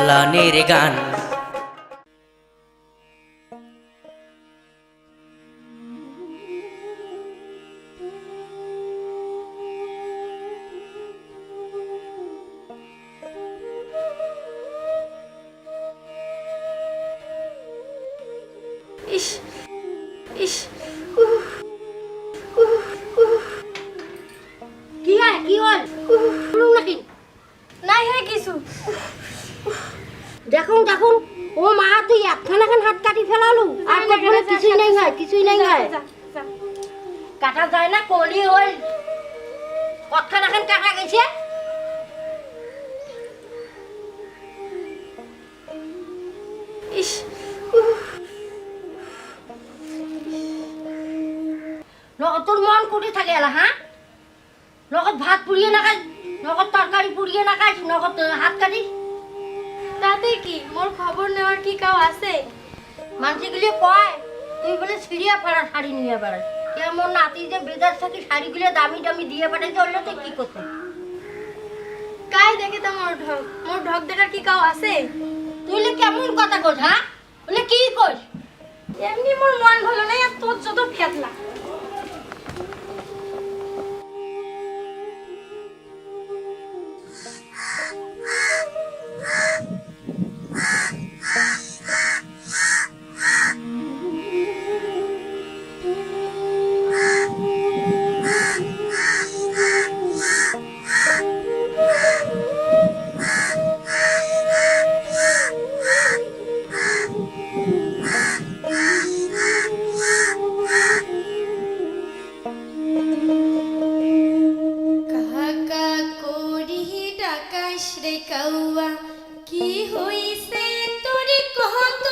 কল্যাণের গান। দেখুন দেখুন। ও মা তুই একখান এখন হাত কাটি ফেলালু। আর কোনো কিছুই নাই হয় কিছুই নাই হয়। কাটা যায় না কলি হল কতখান এখন কাটা গেছে? ইস মন কুটি থাকে এলা হ্যাঁ? লগত ভাত পুড়িয়ে নাখাই লগত তরকারি পুড়িয়ে নাখাই লগত হাত কাটি। তাতে কি? মোর খবর নেওয়ার কি কাউ আছে? মানুষগুলি কয়, তুই বলে সিরিয়া পাড়া শাড়ি নিয়ে বেড়াস। কেমন নাতি যে বেদার থাকি শাড়িগুলো দামি দামি দিয়ে পাঠাইতে হলে তুই কি করতে? কাই দেখে তো মোর ঢক মোর ঢক দেখার কি কাউ আছে? তুই কেমন কথা কর হ্যাঁ? বলে কি কর এমনি মোর মন ভালো নাই আর তোর যত ফেতলা। রে কাউয়া কি হইছে তোরে কহত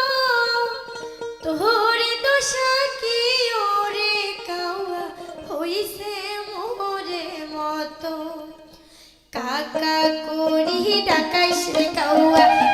তোরে দশা কি ওরে কাউয়া হইছে মোরে মতো কাকা করি ডাকাশ রে কাউয়া